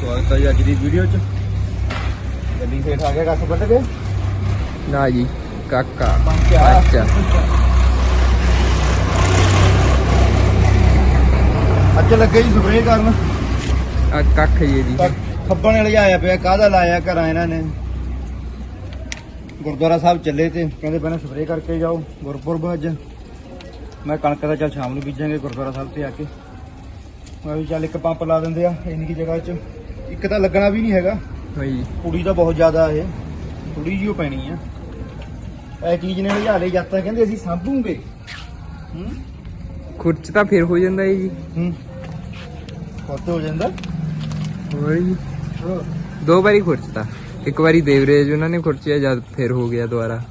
ਸਵਾਗਤ ਹੈ ਜੀ ਅੱਜ ਦੀ ਵੀਡੀਓ 'ਚ। ਗੱਡੀ ਫੇਰ ਆ ਗਿਆ ਕੱਖ ਵੱਢ ਕੇ। ਨਾ ਜੀ ਕਾਕਾ ਅੱਛਾ ਅੱਜ ਲੱਗੇ ਜੀ ਸਪਰੇਅ ਕਰਨ। ਆ ਕੱਖ ਜੀ ਦੀ ਖੱਬਣ ਲਿਆਇਆ ਪਿਆ ਕਾਹਦਾ ਲਾਇਆ ਘਰਾਂ ਇਹਨਾਂ ਨੇ? ਗੁਰਦੁਆਰਾ ਸਾਹਿਬ ਚੱਲੇ ਤੇ ਕਹਿੰਦੇ ਪਹਿਲਾਂ ਸਪਰੇਅ ਕਰਕੇ ਜਾਓ ਗੁਰਪੁਰਬ ਅੱਜ। ਮੈਂ ਕਣਕ ਦਾ ਚੱਲ ਸ਼ਾਮ ਨੂੰ ਬੀਜਾਂਗੇ ਗੁਰਦੁਆਰਾ ਸਾਹਿਬ ਤੇ ਆ ਕੇ। ਮੈਂ ਵੀ ਚੱਲ ਇੱਕ ਪੰਪ ਲਾ ਦਿੰਦੇ ਆ ਇੰਨੀ ਕੀ ਜਗ੍ਹਾ 'ਚ। ਇੱਕ ਤਾਂ ਲੱਗਣਾ ਵੀ ਨਹੀਂ ਹੈਗਾ। ਹਾਂਜੀ ਕੁੜੀ ਤਾਂ ਬਹੁਤ ਜ਼ਿਆਦਾ ਇਹ ਥੋੜੀ ਜਿਹੀ ਪੈਣੀ ਆ। ਇਹ ਚੀਜ਼ ਨੇ ਲਿਆ ਲਈ ਜਾਂਦਾ ਕਹਿੰਦੇ ਅਸੀਂ ਸਾਂਭੂਗੇ। ਹੂੰ? ਖੁਰਚ ਤਾਂ ਫਿਰ ਹੋ ਜਾਂਦਾ ਹੈ ਜੀ। ਹੂੰ। ਖੁੱਤ ਹੋ ਜਾਂਦਾ। ਹੋਰ ਜੀ। ਦੋ ਵਾਰੀ ਖੁਰਚਤਾ ਇੱਕ ਵਾਰੀ ਦੇਵਰੇਜ ਉਹਨਾਂ ਨੇ ਖੁਰਚਿਆ ਜਦ ਫਿਰ ਹੋ ਗਿਆ ਦੁਬਾਰਾ।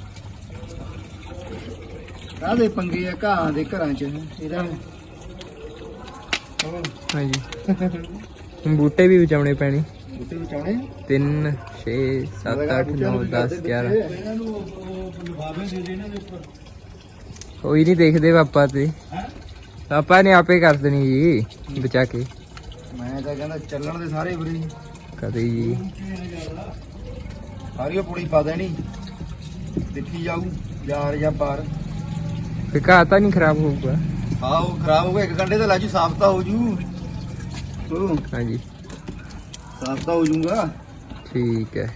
ਕਾਹਦੇ ਪੰਗੇ ਆ ਘਾਹ ਦੇ ਘਰਾਂ 'ਚ। ਇਹਦਾ ਹਾਂਜੀ ਬੂਟੇ ਵੀ ਬਚਾਉਣੇ ਪੈਣੇ। ਬੂਟੇ ਬਚਾਉਣੇ 3 6 7 8 9 10 11 ਇਹਨਾਂ ਨੂੰ ਉਹ ਲਿਫਾਫੇ ਦੇ ਦੇ ਇਹਨਾਂ ਦੇ ਉੱਪਰ ਕੋਈ ਨਹੀਂ ਦੇਖਦੇ ਪਾਪਾ ਤੇ। ਪਾਪਾ ਨੇ ਆਪੇ ਕਰ ਦੇਣੀ ਜੀ ਬਚਾ ਕੇ। ਮੈਂ ਤਾਂ ਕਹਿੰਦਾ ਚੱਲਣ ਦੇ ਸਾਰੇ ਬਰੇ ਕਦੇ ਜੀ। ਸਾਰੀ ਪੁੜੀ ਪਾ ਦੇਣੀ। ਦੇਖੀ ਜਾਊ ਯਾਰ ਜਾਂ ਪਾਰ ਫਿਰ ਘਾਹ ਤਾਂ ਨਹੀਂ ਖਰਾਬ ਹੋਊਗਾ। ਹਾਂ ਉਹ ਖਰਾਬ ਹੋ ਗਿਆ ਇੱਕ ਘੰਟੇ ਤਾਂ ਲਾਜੂ ਸਾਫ਼ ਤਾਂ ਹੋ ਜੂ। ਉਹ ਹਾਂਜੀ। ਸਾਫ਼ ਤਾਂ ਹੋ ਜੂਗਾ ਠੀਕ ਹੈ।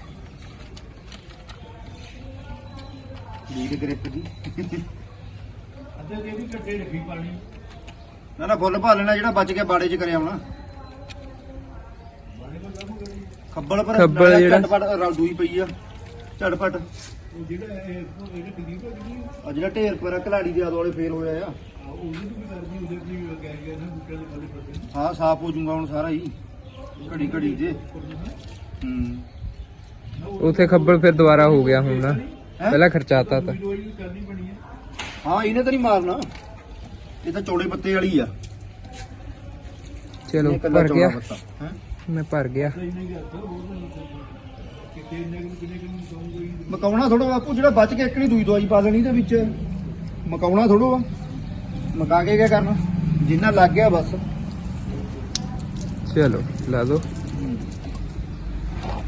ਲੀਡ ਗ੍ਰਿਪ ਦੀ। ਅੱਧੇ ਦੇ ਵੀ ਕੱਟੇ ਰੱਖੀ ਪਾਣੀ। ਨਾ ਨਾ ਫੁੱਲ ਭਾ ਲੈਣਾ ਜਿਹੜਾ ਬਚ ਗਿਆ ਬਾੜੇ 'ਚ ਕਰਿਆ ਹੋਣਾ। ਖੱਬਲ ਪਰ ਖੱਬਲ ਜਿਹੜਾ- ਝਟਪਟ ਰਲ ਦੂਈ ਪਈ ਆ। ਝਟਪਟ। ਆ ਜਿਹੜਾ ਢੇਰ ਪਰ ਕਲਾੜੀ ਦੇ ਆਦ ਵਾਲੇ ਫੇਲ ਹੋਇਆ ਆ। ਹਾਂ ਸਾਫ਼ ਹੋ ਜੂਗਾ ਹੁਣ ਸਾਰਾ ਹੀ। ਘੜੀ ਘੜੀ ਜੇ। ਹੂੰ। ਉਥੇ ਖੱਬਲ ਫਿਰ ਦੁਬਾਰਾ ਹੋ ਗਿਆ ਹੁਣ ਨਾ। ਪਹਿਲਾਂ ਖਰਚਾਤਾ ਤਾਂ। ਹਾਂ। ਇਹਨੇ ਤਾਂ ਨਹੀਂ ਮਾਰਨਾ। ਇਹ ਤਾਂ ਚੌੜੇ ਪੱਤੇ ਵਾਲੀ ਆ। ਚਲੋ ਭਰ ਗਿਆ? ਮੈਂ ਭਰ ਗਿਆ। ਮਕਾਉਣਾ ਥੋੜਾ ਬਾਪੂ ਜਿਹੜਾ ਬਚ ਕੇ ਇੱਕਣੀ ਦੂਈ ਦਵਾਈ ਪਾ ਦੇਣੀ ਦੇ ਵਿੱਚ। ਮਕਾਉਣਾ ਥੋੜੋ ਆ ਮਕਾ ਕੇ ਕੀ ਕਰਨਾ? ਜਿੰਨਾ ਲੱਗ ਗਿਆ ਬਸ। ਚਲੋ ਲਾ ਦੋ।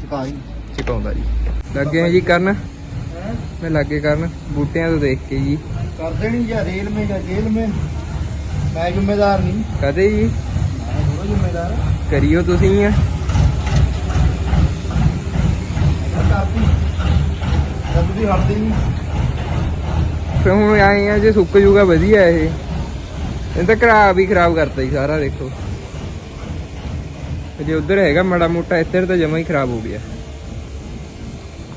ਚਕਾਈ। ਚਕਾਉਂਦਾ ਜੀ। ਲੱਗੇ ਆ ਜੀ ਕਰਨ? ਮੈਂ ਲੱਗੇ ਕਰਨ। ਬੂਟਿਆਂ ਤੋਂ ਦੇਖ ਕੇ ਜੀ। ਕਰ ਦੇਣੀ ਜਾਂ ਰੇਲ ਮੇ ਜਾਂ ਜੇਲ ਮੇ। ਮੈਂ ਜ਼ਿੰਮੇਦਾਰ ਨਹੀਂ। ਕਦੇ ਜੀ? ਮੈਂ ਥੋੜਾ ਜ਼ਿੰਮੇਦਾਰ। ਕਰਿਓ ਤੁਸੀਂ ਆ। ਕਾਪੀ ਜਦ ਵੀ ਹਟਦੀ ਨਹੀਂ ਫਿਰ ਹੁਣ ਆਏ ਆ ਜੇ ਸੁੱਕ ਜੂਗਾ ਵਧੀਆ ਇਹ। ਇਹ ਤਾਂ ਖਰਾਬ ਹੀ ਖਰਾਬ ਕਰਤਾ ਜੀ ਸਾਰਾ ਦੇਖੋ। ਜੇ ਉਧਰ ਹੈਗਾ ਮਾੜਾ ਮੋਟਾ ਇੱਧਰ ਤਾਂ ਜਮਾ ਹੀ ਖਰਾਬ ਹੋ ਗਿਆ।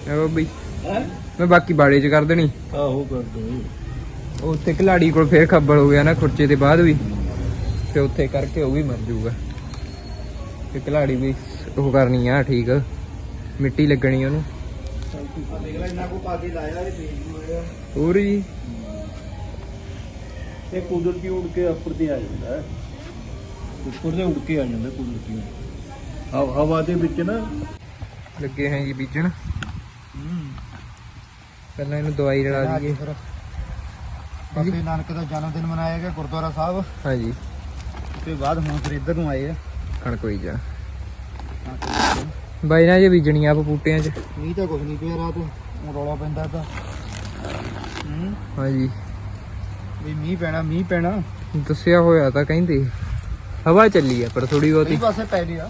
ਆ ਬਾਬੀ ਹੈ? ਮੈਂ ਬਾਕੀ ਬਾੜੇ 'ਚ ਕਰ ਦੇਣੀ। ਆਹੋ ਕਰ ਦੋ ਉਹ ਉੱਥੇ ਖਿਲਾੜੀ ਕੋਲ ਫੇਰ ਖੱਬਲ ਹੋ ਗਿਆ ਨਾ ਖੁਰਚੇ ਦੇ ਬਾਅਦ ਵੀ। ਤੇ ਉੱਥੇ ਕਰਕੇ ਉਹ ਵੀ ਮਰ ਜਾਊਗਾ ਤੇ ਖਿਲਾੜੀ ਵੀ ਉਹ ਕਰਨੀ ਆ ਠੀਕ। ਮਿੱਟੀ ਲੱਗਣੀ ਉਹਨੂੰ। ਦੇਖ ਲੈ ਇੰਨਾ ਕੋ ਪਾ ਕੇ ਲਾਇਆ ਇਹ ਤੇਜ਼ ਹੋਇਆ ਹੋਰ ਜੀ। ਇਹ ਕੁਦਰਤੀ ਉੜ ਕੇ ਉੱਪਰ ਤੇ ਆ ਜਾਂਦਾ ਹੈ। ਉੱਪਰ ਤੇ ਉੜ ਕੇ ਆ ਜਾਂਦਾ ਕੁਦਰਤੀ ਹਵਾ ਹਵਾ ਦੇ ਵਿੱਚ ਨਾ। ਲੱਗੇ ਹੈ ਜੀ ਬੀਜਣ। ਪਹਿਲਾਂ ਇਹਨੂੰ ਦਵਾਈ ਰਲਾ ਦਈਏ। ਬਾਬੇ ਨਾਨਕ ਦਾ ਜਨਮ ਦਿਨ ਮਨਾਇਆ ਗਿਆ ਗੁਰਦੁਆਰਾ ਸਾਹਿਬ। ਹਾਂਜੀ ਤੇ ਬਾਅਦ ਹੁਣ ਫਿਰ ਇੱਧਰ ਨੂੰ ਆਏ ਆ। ਕਣਕ ਹੋਈ ਜਾ। ਬਾਈ ਨਾ ਜੇ ਬੀਜਣੀ ਆਪ ਬੂਟਿਆਂ 'ਚ। ਮੀਂਹ ਤਾਂ ਕੁਝ ਨਹੀਂ ਪਿਆ ਰਾਤ। ਹੁਣ ਰੌਲਾ ਪੈਂਦਾ ਤਾਂ। ਹੂੰ? ਹਾਂਜੀ। ਵੀ ਮੀਂਹ ਪੈਣਾ ਮੀਂਹ ਪੈਣਾ। ਦੱਸਿਆ ਹੋਇਆ ਤਾਂ ਕਹਿੰਦੇ। ਹਵਾ ਚੱਲੀ ਆ ਪਰ ਥੋੜੀ ਕਈ ਬਹੁਤੀ ਪਾਸੇ ਪੈ ਲਿਆ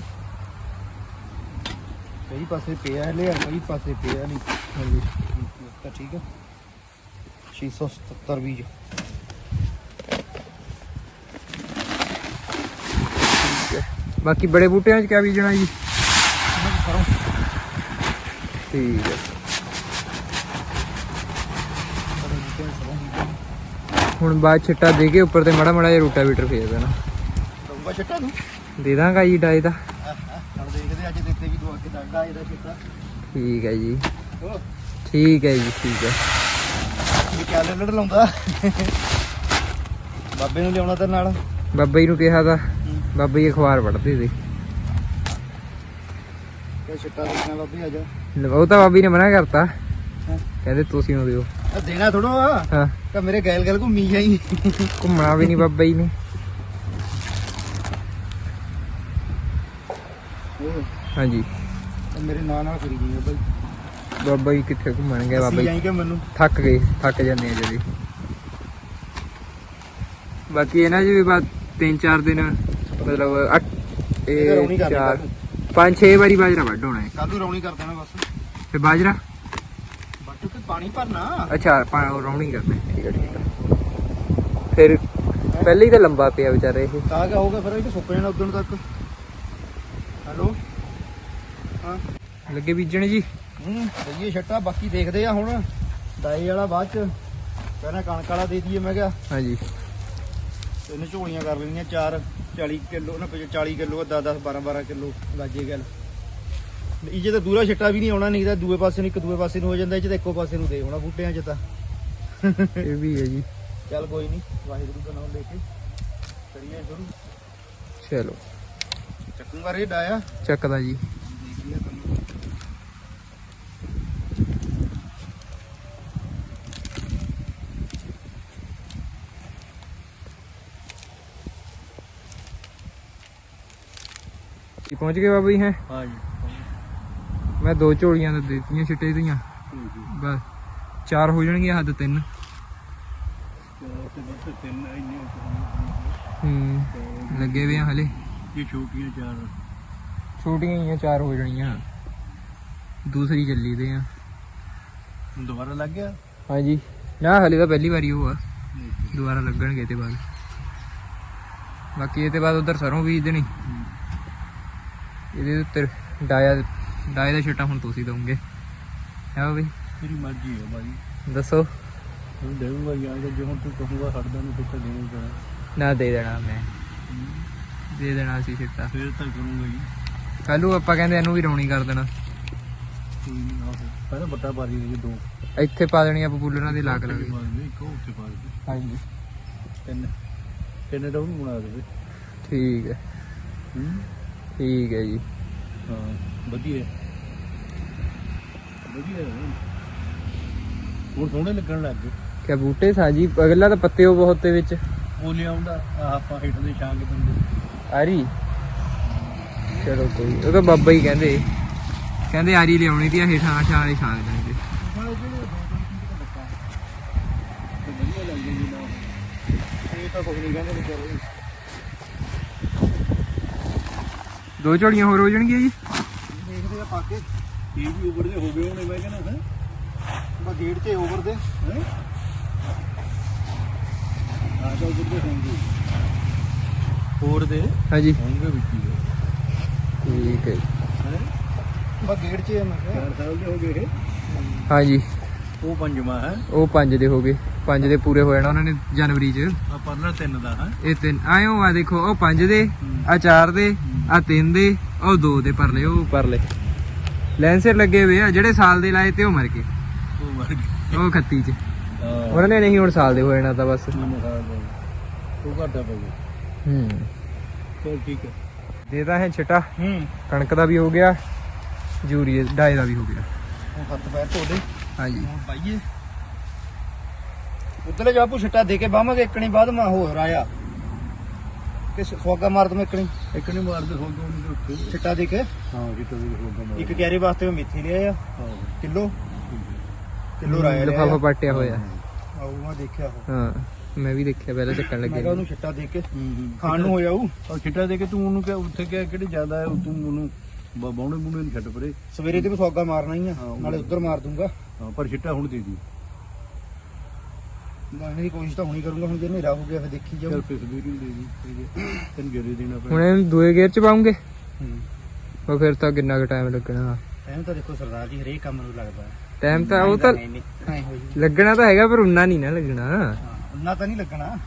ਕਈ ਪਾਸੇ ਪਿਆ ਲਿਆ ਕਈ ਪਾਸੇ ਪਿਆ ਨਹੀਂ ਹਾਂਜੀ। ਤਾਂ ਠੀਕ ਹੈ 677 ਬੀਜ। ਬਾਕੀ ਬੜੇ ਬੂਟਿਆਂ 'ਚ ਕਿਆ ਬੀਜਣਾ ਜੀ? ਕਰੋ ਠੀਕ ਹੈ। ਹੁਣ ਬਾਅਦ ਛਿੱਟਾ ਦੇ ਕੇ ਉੱਪਰ ਤੇ ਮੜਾ ਮੜਾ ਜਿਹਾ ਰੂਟਾਵੀਟਰ ਫੇਰ ਦੇਣਾ। ਦਊਗਾ ਛੱਟਾ ਨੂੰ ਦੇ ਦਾਂਗਾ ਜੀ ਡਾਈ ਦਾ। ਹੁਣ ਦੇਖਦੇ ਅੱਜ ਦਿੱਤੇ ਵੀ ਦਵਾ ਕੇ ਡਾਂਗਾ ਇਹਦਾ ਛੱਟਾ। ਠੀਕ ਹੈ ਜੀ। ਠੀਕ ਹੈ ਜੀ ਠੀਕ ਹੈ। ਇਹ ਕਿਆ ਲੜ ਲਾਉਂਦਾ। ਬਾਬੇ ਨੂੰ ਲਿਆਉਣਾ ਤੇ ਨਾਲ? ਬਾਬਾ ਜੀ ਨੂੰ ਕਿਹਾ ਤਾਂ ਬਾਬਾ ਜੀ ਅਖਬਾਰ ਪੜ੍ਹਦੇ ਸੀ। ਛੱਟਾ ਦੇਖਣਾ ਬਾਬੇ ਆ ਜਾ ਉਹ ਤਾਂ ਬਾਬੀ ਨੇ ਮਨਾ ਕਰਤਾ। ਹਾਂ। ਕਹਿੰਦੇ ਤੁਸੀਂ ਉਹ ਦਿਓ। ਇਹ ਦੇਣਾ ਥੋੜਾ ਆ ਹਾਂ। ਤਾਂ ਮੇਰੇ ਗੈਲ ਗੈਲ ਘੁੰਮੀ ਜਾਈ। ਘੁੰਮਣਾ ਵੀ ਨਹੀਂ ਬਾਬਾ ਜੀ ਨੇ। ਹਾਂਜੀ। ਮੇਰੇ ਨਾਂ ਨਾਲ ਕਰੀ ਗਈ ਬਾਬਾ ਜੀ। ਕਿੱਥੇ ਘੁੰਮਣ ਗਏ ਬਾਬਾ ਜੀ? ਜਾਏਂਗੇ ਮੈਨੂੰ? ਥੱਕ ਗਏ ਥੱਕ ਜਾਂਦੇ ਆ ਜਦੀ। ਬਾਕੀ ਇਹਨਾਂ ਜੀ ਵੀ ਤਿੰਨ ਚਾਰ ਦਿਨ ਮਤਲਬ ਅੱਠ ਇਹਦਾ ਰੌਣੀ ਇਹ ਕਰ ਚਾਰ ਦੇਣਾ। ਪੰਜ ਛੇ ਵਾਰੀ ਬਾਜਰਾ ਵੱਢ ਹੋਣਾ ਹੈ। ਕੱਲ ਰੌਣੀ ਕਰ ਦੇਣਾ ਬਸ? ਤੇ ਬਾਜਰਾ? ਬੱਟੂ ਤੇ ਪਾਣੀ ਭਰਨਾ। ਅੱਛਾ ਪਾ- ਉਹ ਰੌਣੀ ਕਰਦੇ ਠੀਕ ਹੈ ਠੀਕ ਹੈ। ਫਿਰ ਪਹਿਲੇ ਹੀ ਤਾਂ ਲੰਬਾ ਪਿਆ ਵਿਚਾਰੇ ਇਹ। ਤਾਂ ਕਿਆ ਹੋਊਗਾ ਫਿਰ ਇਹ ਤਾਂ ਸੁੱਕ ਜਾਣਾ ਉਦੋਂ ਤੱਕ। ਹੈਲੋ? ਹਾਂ। ਲੱਗੇ ਬੀਜਣ ਜੀ? ਹੂੰ ਲਈਏ ਛੱਟਾ ਬਾਕੀ ਦੇਖਦੇ ਆ ਹੁਣ। ਡਾਈ ਵਾਲਾ ਬਾਅਦ ਚ। ਪਹਿਲਾਂ ਕਣਕ ਵਾਲਾ ਦੇ ਦਈਏ ਮੈਂ ਕਿਹਾ। ਹਾਂਜੀ। ਤਿੰਨ ਝੋਲੀਆਂ ਕਰ ਲੈਣੀਆਂ ਚਾਰ। 40 ਕਿਲੋ ਨਾ 40 ਕਿਲੋ 10 10 12 12 ਕਿਲੋ ਗਾਜੇ ਗੱਲ। ਇਹ ਜੇ ਤਾਂ ਦੂਰਾ ਛੱਟਾ ਵੀ ਨਹੀਂ ਆਉਣਾ ਨਹੀਂ ਤਾਂ ਦੂਏ ਪਾਸੇ ਨੂੰ ਇੱਕ ਦੂਏ ਪਾਸੇ ਨੂੰ ਹੋ ਜਾਂਦਾ ਇਹ 'ਚ ਤਾਂ ਇੱਕੋ ਪਾਸੇ ਨੂੰ ਦੇ ਹੋਣਾ ਬੂਟਿਆਂ 'ਚ ਤਾਂ। ਇਹ ਵੀ ਹੈ ਜੀ। ਚੱਲ ਕੋਈ ਨਹੀਂ ਵਾਹਿਗੁਰੂ ਦਾ ਨਾਮ ਲੈ ਕੇ ਕਰੀਏ ਸ਼ੁਰੂ। ਚਲੋ। ਚੱਕੂਗਾ ਰੇ ਡਾਇਆ ਚੱਕਦਾ ਜੀ। ਕੀ ਪਹੁੰਚ ਗਏ ਬਾਬਾ ਜੀ ਹੈ? ਹਾਂ ਜੀ ਮੈਂ ਦੋ ਝੋਲੀਆਂ ਦੇ ਦਿੱਤੀਆਂ ਛਿੱਟੇ ਦੀਆਂ। ਬਸ ਚਾਰ ਹੋ ਜਾਣਗੀਆਂ ਹੱਦ ਤਿੰਨ। ਹੂੰ ਲੱਗੇ ਵੇ ਹਲੇ। ਇਹ ਛੋਟੀਆਂ ਚਾਰ। ਛੋਟੀਆਂ ਹੀ ਆ ਚਾਰ ਹੋ ਜਾਣੀਆਂ। ਦੂਸਰੀ ਚੱਲੀ ਤੇ ਆ। ਦੁਬਾਰਾ ਲੱਗ ਗਿਆ? ਹਾਂਜੀ। ਨਾ ਹਲੇ ਤਾਂ ਪਹਿਲੀ ਵਾਰੀ ਉਹ ਆ। ਦੁਬਾਰਾ ਲੱਗਣਗੇ ਤੇ ਬਾਅਦ। ਬਾਕੀ ਇਹ ਤੇ ਬਾਅਦ ਉਧਰ ਸਰੋਂ ਬੀਜ ਦੇਣੀ ਇਹਦੇ ਉੱਤੇ ਡਾਇਆ ਡਾਇਆ ਦਾ ਛਿੱਟਾ ਹੁਣ ਤੁਸੀਂ ਦੋਗੇ ਹੈ ਬਈ ਤੇਰੀ ਮਰਜ਼ੀ ਹੈ ਭਾਈ ਦੱਸੋ। ਹੁਣ ਦੇਊਗਾ ਯਾਰ ਜੇ ਹੁਣ ਤੂੰ ਕਹੂਗਾ ਹਟਦਾ ਨਹੀਂ ਫਿਰ ਤਾਂ ਦੇਣਾ ਪੈਣਾ ਨਾ ਦੇ ਦੇਣਾ ਮੈਂ। ਦੇ ਦੇਣਾ ਸੀ ਛਿੱਟਾ ਫੇਰ ਤਾਂ ਕਰੂੰਗਾ ਜੀ। ਕੱਲ ਆਪਾਂ ਕਹਿੰਦੇ ਇਹਨੂੰ ਵੀ ਰੌਣੀ ਕਰ ਦੇਣਾ। ਪਹਿਲਾਂ ਵੱਡਾ ਪਾਰੀ ਦੇ ਦੋ। ਇੱਥੇ ਪਾ ਦੇਣੀ ਆਪਾਂ ਪੂਲਰਾਂ ਦੇ ਲਾਗ ਲਾਗੇ ਪਾ ਇੱਕ ਉੱਥੇ ਪਾ ਦੇ ਹਾਂਜੀ। ਤਿੰਨ। ਤਿੰਨ ਡਾਊਨ ਬਣਾ ਦੇ ਠੀਕ ਹੈ। ਹੂੰ। ਠੀਕ ਹੈ ਜੀ। ਹਾਂ ਵਧੀਆ। ਵਧੀਆ ਹੈ। ਹੁਣ ਸੋਹਣੇ ਲੱਗਣ ਲੱਗ ਗਏ। ਕਿਆ ਬੂਟੇ ਸਾਜੀ ਅਗਲਾ ਤਾਂ ਪੱਤੇ ਉਹ ਬਹੁਤ ਤੇ ਵਿੱਚ। ਉਹ ਲਿਆਉਂਦਾ ਆਹ ਆਪਾਂ ਹੇਠ ਦੇ ਛਾਂਗ ਬੰਦੇ ਆਰੀ? ਚਲੋ ਕੋਈ ਉਹ ਤਾਂ ਬਾਬਾ ਹੀ ਕਹਿੰਦੇ। ਕਹਿੰਦੇ ਆਰੀ ਲਿਆਉਣੀ ਤੀ ਹੇਠਾਂ ਆਸ਼ਾ ਵਾਲੀ ਛਾਂ ਤੇ ਇਹ ਤਾਂ ਕੁਝ ਨਹੀਂ ਕਹਿੰਦੇ ਵਿਚਾਰੇ। ਦੋ ਝੋਲੀਆਂ ਹੋਰ ਹੋ ਜਾਣਗੀਆਂ ਜੀ? ਦੇਖਦੇ ਆ ਪਾ ਕੇ ਇਹ ਵੀ ਓਵਰ ਦੇ ਹੋ ਗਏ ਹੋਣੇ ਮੈਂ ਕਹਿੰਦਾ ਹੈ? ਬਾ ਗੇਟ ਤੇ ਓਵਰ ਦੇ ਹੈ? ਆ ਤਾਂ ਦੇ ਹੋਣਗੇ। ਹੋਰ ਦੇ? ਹਾਂਜੀ। ਹੋਣਗੇ ਵਿੱਚ ਹੀ? ਠੀਕ ਹੈ ਹੈ? ਬਾ ਗੇਟ 'ਚ ਮੈਂ ਕਿਹਾ। 4 ਸਾਲ ਦੇ ਹੋ ਗਏ ਇਹ। ਹਾਂਜੀ। ਉਹ ਪੰਜਵਾਂ ਹੈ। ਉਹ ਪੰਜ ਦੇ ਹੋ ਗਏ। ਪੰਜ ਦੇ ਪੂਰੇ ਹੋ ਜਾਣਾ ਉਹਨਾਂ ਨੇ ਜਨਵਰੀ 'ਚ। ਆ ਪਰਲਾ ਤਿੰਨ ਦਾ ਹੈ ਇਹ ਤਿੰਨ ਆਇਓ ਆ ਦੇਖੋ ਉਹ ਪੰਜ ਦੇ ਆ ਚਾਰ ਦੇ ਆ ਤਿੰਨ ਦੇ ਉਹ ਦੋ ਦੇ ਪਰਲੇ ਉਹ ਪਰਲੇ। ਲੈਂਸਰ ਲੱਗੇ ਹੋਏ ਆ ਜਿਹੜੇ ਸਾਲ ਦੇ ਲਾਏ ਤੇ ਉਹ ਮਰ ਗਏ। ਉਹ ਮਰ ਗਏ। ਉਹ ਖੱਤੀ 'ਚ। ਉਹਨਾਂ ਨੇ ਨਹੀਂ ਹੁਣ ਸਾਲ ਦੇ ਹੋ ਜਾਣਾ ਤਾਂ ਬਸ। ਉਹ ਘਾਟਾ ਪੈ ਗਿਆ ਹੂੰ। ਚਲ ਠੀਕ ਹੈ ਦੇਦਾ ਹੈ ਛਟਾ। ਹੂੰ। ਕਣਕ ਦਾ ਵੀ ਹੋ ਗਿਆ ਜੂਰੀ ਡਾਈ ਦਾ ਵੀ ਹੋ ਗਿਆ। ਹੱਥ ਪੈਰ ਹਾਂਜੀ। ਹੁਣ ਪਾਈਏ। ਉਧਰਲੇ ਜਾਪੂ ਛੱਟਾ ਦੇ ਕੇ ਬਾਵਾਂਗੇ ਇੱਕਣੀ ਬਾਅਦ ਮੈਂ ਹੋਰ ਆਇਆ। ਕਿ ਸਵਾਗਾ ਮਾਰ ਦਮ ਇੱਕਣੀ ਇੱਕਣੀ ਮਾਰ ਦੇ ਹੋ ਦੋ ਛੱਟਾ ਦੇ ਕੇ। ਹਾਂ ਛੱਟਾ ਦੇ ਕੇ ਇੱਕ ਕਿਆਰੇ ਵਾਸਤੇ ਮੈਂ ਮੇਥੀ ਲਿਆ ਆ ਕਿਲੋ। ਕਿਲੋ ਰਾਇਆ ਲਿਆ ਲਿਫਾਫਾ ਪਾਟਿਆ ਹੋਇਆ। ਆਉ ਮੈਂ ਦੇਖਿਆ ਉਹ। ਹਾਂ ਮੈਂ ਵੀ ਦੇਖਿਆ ਪਹਿਲਾਂ ਚੱਕਣ ਮੈਂ ਕਿਹਾ ਲੱਗੇ ਉਹਨੂੰ ਛੱਟਾ ਦੇ ਕੇ। ਖਾਣ ਨੂੰ ਹੋ ਜਾਊ ਉਹ ਛਿੱਟਾ ਦੇ ਕੇ ਤੂੰ ਉਹਨੂੰ ਕਿਹਾ ਉੱਥੇ ਕਿਹਾ ਕਿਹੜੀ ਜ਼ਿਆਦਾ ਹੈ ਤੂੰ ਉਹਨੂੰ ਬਾਉਣੇ ਬੂਣੇ ਨੂੰ ਛੱਡ ਪਰੇ। ਸਵੇਰੇ ਤੇ ਵੀ ਸਵਾਗਾ ਮਾਰਨਾ ਹੀ ਆ। ਹਾਂ, ਨਾਲੇ ਉਧਰ ਮਾਰ ਦੂੰਗਾ। ਹਾਂ, ਪਰ ਛਿੱਟਾ ਹੁਣ ਦੇ ਦੀ। ਮਾਰਨੇ ਦੀ ਕੋਸ਼ਿਸ਼ ਤਾਂ ਹੁਣੀ ਕਰੂੰਗਾ ਹੁਣ ਜੇ ਹਨੇਰਾ ਹੋ ਗਿਆ ਫਿਰ ਦੇਖੀ ਜਾਊ। ਚੱਲ ਫਿਰ ਸਵੇਰੇ ਨੂੰ ਦੇ ਦੀ ਤੈਨੂੰ ਗੇਰੇ ਦੇਣਾ ਹੁਣ ਪੈਣਾ ਇਹਨੂੰ ਦੂਏ ਗੇਅਰ ਚ ਪਾਉਂਗੇ? ਹੂੰ। ਉਹ ਫਿਰ ਤਾਂ ਕਿੰਨਾ ਕੁ ਟਾਈਮ ਲੱਗਣਾ। ਐਂ ਤਾਂ ਦੇਖੋ ਸਰਦਾਰ ਜੀ ਹਰੇਕ ਕੰਮ ਨੂੰ ਲੱਗਦਾ ਟਾਈਮ ਤਾਂ ਉਹ ਤਾਂ ਲੱਗਣਾ ਤਾਂ ਹੈਗਾ ਪਰ ਉਨਾ ਨਹੀਂ ਨਾ ਲੱਗਣਾ। ਉਹਨਾਂ ਤਾਂ ਨਹੀਂ ਲੱਗਣਾ।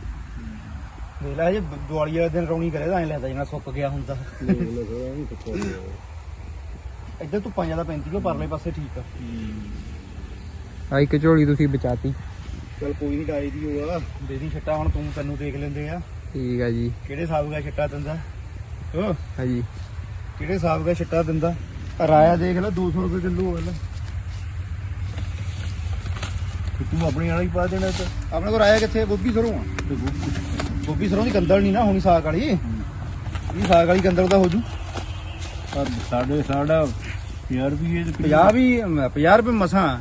ਦੇਖ ਲੈ ਜੇ ਦਿਵਾਲੀ ਵਾਲੇ ਦਿਨ ਰੌਣੀ ਕਰੇ ਤਾਂ ਐਂ ਲੱਗਦਾ ਜਿਵੇਂ ਸੁੱਕ ਗਿਆ ਹੁੰਦਾ ਇੱਧਰ ਧੁੱਪਾਂ ਜ਼ਿਆਦਾ ਪੈਂਦੀ ਉਹ ਪਰਲੇ ਪਾਸੇ ਠੀਕ ਆ। ਆ ਇੱਕ ਝੋਲੀ ਤੁਸੀਂ ਬਚਾਤੀ। ਚਲ ਕੋਈ ਨਹੀਂ ਡਾਈ ਦੀ ਹੋਆ ਦੇ ਦੀ ਛੱਟਾ ਹੁਣ ਤੂੰ ਤੈਨੂੰ ਦੇਖ ਲੈਂਦੇ ਆ। ਠੀਕ ਆ ਜੀ। ਕਿਹੜੇ ਹਿਸਾਬ ਦਾ ਛੱਟਾ ਦਿੰਦਾ? ਓ ਹਾਂਜੀ ਕਿਹੜੇ ਹਿਸਾਬ ਦਾ ਛੱਟਾ ਦਿੰਦਾ? ਰਾਇਆ ਦੇਖ ਲੈ 200 ਰੁਪਏ ਕਿਲੋ ਹੋਇਆ ਲੈ। ਤੇ ਆਪਣੀ ਵਾਲਾ ਹੀ ਪਾ ਦੇਣਾ ਤਾਂ। ਆਪਣੇ ਕੋਲ ਰਾਇਆ ਕਿੱਥੇ ਗੋਭੀ ਸਰੋਂ ਆ। ਤੇ ਗੋਭੀ- ਗੋਭੀ ਸਰੋਂ ਦੀ ਕੰਦਲ ਨਹੀਂ ਨਾ ਹੋਣੀ ਸਾਗ ਵਾਲੀ। ਇਹ ਸਾਗ ਵਾਲੀ ਕੰਦਲ ਦਾ ਹੋ ਜੂ ਸਾਡੇ ਸਾਡਾ 1000 ਰੁਪਏ ਦੇ 50 ਵੀ 50 ਰੁਪਏ ਮਸਾਂ।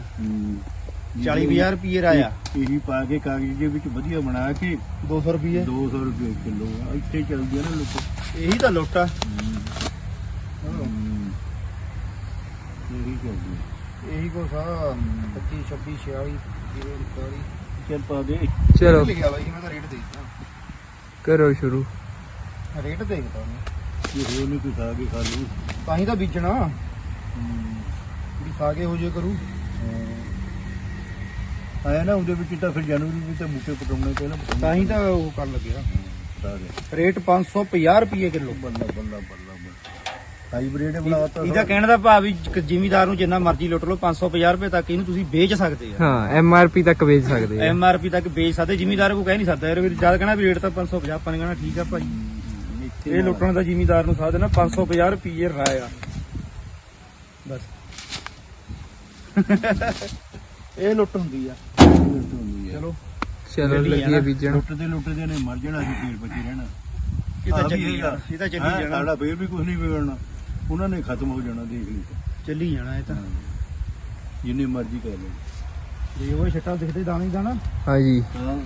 ਹੂੰ। 40 50 ਰੁਪਏ ਰਾਇਆ। ਇਹੀ ਪਾ ਕੇ ਕਾਗਜ਼ ਦੇ ਵਿੱਚ ਵਧੀਆ ਬਣਾ ਕੇ 200 ਰੁਪਏ 200 ਰੁਪਏ ਕਿਲੋ ਆ। ਇੱਥੇ ਚੱਲਦੀ ਆ ਨਾ ਲੋਕ ਇਹੀ ਤਾਂ ਲੁੱਟ ਆ। ਇਹੀ ਚੱਲਦੀ ਆ। ਇਹੀ ਕੁਛ ਆ। 25 26 46 40 ਚੱਲ ਪਾ ਦੇ। ਚਲੋ। ਲਿਖਿਆ ਬਾਈ ਮੈਂ ਤਾਂ ਰੇਟ ਦੇਖਦਾ। ਕਰੋ ਸ਼ੁਰੂ। ਰੇਟ ਦੇਖਦਾ ਮੈਂ। ਇਹ ਹੋਰ ਨਹੀਂ ਕੋਈ ਖਾ ਕੇ ਖਾ ਲੂ ਤਾਂ ਹੀ ਤਾਂ ਬੀਜਣਾ। ਵੀ ਸਾਗੇ ਹੋ ਜੇ ਕਰੂ। ਆਇਆ ਨਾ ਉਹਦੇ ਵਿੱਚ ਤਾਂ ਫਿਰ ਜਨਵਰੀ ਵਿੱਚ ਤਾਂ ਬੂਟੇ ਪਟਾਉਣੇ ਪਹਿਲਾਂ ਪਟਾਉਣੇ ਤਾਂ ਹੀ ਤਾਂ ਉਹ ਕਰ ਲੱਗਿਆ ਸਾਰੇ ਰੇਟ 550 ਰੁਪਏ ਕਿਲੋ। ਬੱਲਾ ਬੱਲਾ ਬੱਲਾ ਹਾਈਬ੍ਰਿਡ ਬਣਾਤਾ ਇਹਦਾ ਕਹਿਣ ਦਾ ਭਾਵ ਵੀ ਜ਼ਿਮੀਦਾਰ ਨੂੰ ਜਿੰਨਾ ਮਰਜ਼ੀ ਲੁੱਟ ਲਓ 550 ਰੁਪਏ ਤੱਕ ਇਹਨੂੰ ਤੁਸੀਂ ਵੇਚ ਸਕਦੇ ਆ। ਹਾਂ ਐਮ ਆਰ ਪੀ ਤੱਕ ਵੇਚ ਸਕਦੇ ਆ। ਐਮ ਆਰ ਪੀ ਤੱਕ ਵੇਚ ਸਕਦੇ ਜ਼ਿਮੀਦਾਰ ਕੋ ਕਹਿ ਨਹੀਂ ਸਕਦਾ। ਯਾਰ ਵੀ ਜਦ ਕਹਿਣਾ ਵੀ ਰੇਟ ਤਾਂ 550 ਆਪਾਂ ਨੇ ਕਹਿਣਾ ਠੀਕ ਆ ਭਾਈ। ਇਹ ਲੁੱਟਣ ਦਾ ਜ਼ਿਮੀਦਾਰ ਨੂੰ ਸਾਧ ਨਾ 550 ਰੁਪਏ ਰਾਇਆ ਬਸ। ਇਹ ਲੁੱਟ ਹੁੰਦੀ ਆ। ਚਲੋ। ਲੱਗੀਏ ਨਾ। ਬੀਜਣ। ਲੁੱਟਦੇ ਲੁੱਟਦੇ ਨੇ ਮਰ ਜਾਣਾ ਸੀ ਫੇਰ ਬਚੇ ਰਹਿਣਾ। ਇਹ ਤਾਂ ਚੱਲੀ। ਜਾਣਾ। ਇਹ ਤਾਂ ਚੱਲੀ ਹੈਂ, ਜਾਣਾ। ਸਾਡਾ ਫੇਰ ਵੀ ਕੁਝ ਨਹੀਂ ਵਿਗੜਨਾ। ਉਹਨਾਂ ਨੇ ਖਤਮ ਹੋ ਜਾਣਾ ਦੇਖ ਲਈ। ਚੱਲੀ ਜਾਣਾ ਇਹ ਤਾਂ। ਜਿੰਨੇ ਮਰਜ਼ੀ ਕਰ ਲਓ। ਜੇ ਉਹ ਛੱਟਾ ਦਿਖਦੇ ਦਾਣਾ ਹੀ ਦਾਣਾ। ਹਾਂਜੀ। ਹਾਂ।